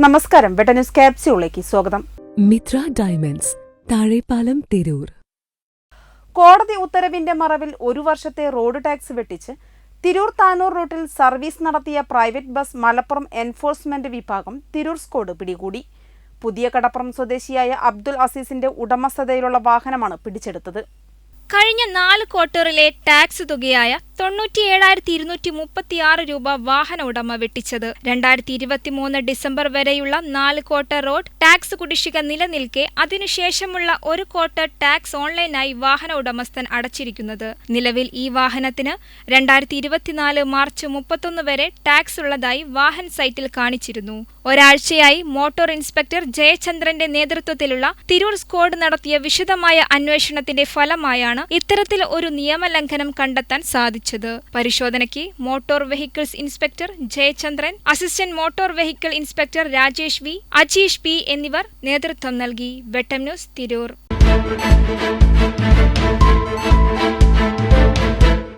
നമസ്കാരം. വെട്ടന്യൂസ് ക്യാപ്സ്യൂളിലേക്ക് സ്വാഗതം. മിത്ര ഡയമണ്ട്സ് താഴെപ്പാലം തിരൂർ. കോടതി ഉത്തരവിന്റെ മറവിൽ ഒരു വർഷത്തെ റോഡ് ടാക്സ് വെട്ടിച്ച് തിരൂർ താനൂർ റൂട്ടിൽ സർവീസ് നടത്തിയ പ്രൈവറ്റ് ബസ് മലപ്പുറം എൻഫോഴ്സ്മെന്റ് വിഭാഗം തിരൂർ സ്കോഡ് പിടികൂടി. പുതിയ കടപ്പുറം സ്വദേശിയായ അബ്ദുൽ അസീസിന്റെ ഉടമസ്ഥതയിലുള്ള വാഹനമാണ് പിടിച്ചെടുത്തത്. കഴിഞ്ഞ നാല് ക്വാർട്ടറിലെ ടാക്സ് തുകയായ തൊണ്ണൂറ്റിയേഴായിരത്തി ഇരുന്നൂറ്റി മുപ്പത്തിയാറ് രൂപ വാഹന ഉടമ വെട്ടിച്ചത്. രണ്ടായിരത്തി ഇരുപത്തിമൂന്ന് ഡിസംബർ വരെയുള്ള നാല് ക്വാർട്ടർ റോഡ് ടാക്സ് കുടിശ്ശിക നിലനിൽക്കെ അതിനുശേഷമുള്ള ഒരു ക്വാർട്ടർ ടാക്സ് ഓൺലൈനായി വാഹന ഉടമസ്ഥൻ അടച്ചിരിക്കുന്നത്. നിലവിൽ ഈ വാഹനത്തിന് രണ്ടായിരത്തി ഇരുപത്തിനാല് മാർച്ച് മുപ്പത്തൊന്ന് വരെ ടാക്സ് ഉള്ളതായി വാഹൻ സൈറ്റിൽ കാണിച്ചിരുന്നു. ഒരാഴ്ചയായി മോട്ടോർ ഇൻസ്പെക്ടർ ജയചന്ദ്രന്റെ നേതൃത്വത്തിലുള്ള തിരൂർ സ്ക്വാഡ് നടത്തിയ വിശദമായ അന്വേഷണത്തിന്റെ ഫലമായാണ് ഇത്തരത്തിൽ ഒരു നിയമലംഘനം കണ്ടെത്താൻ സാധിച്ചത്. പരിശോധനയ്ക്ക് motor vehicles inspector Jayachandran assistant motor vehicle inspector Rajesh V Ajeesh P എന്നിവർ നേതൃത്വം നൽകി. വെട്ടം ന്യൂസ് തിരൂർ.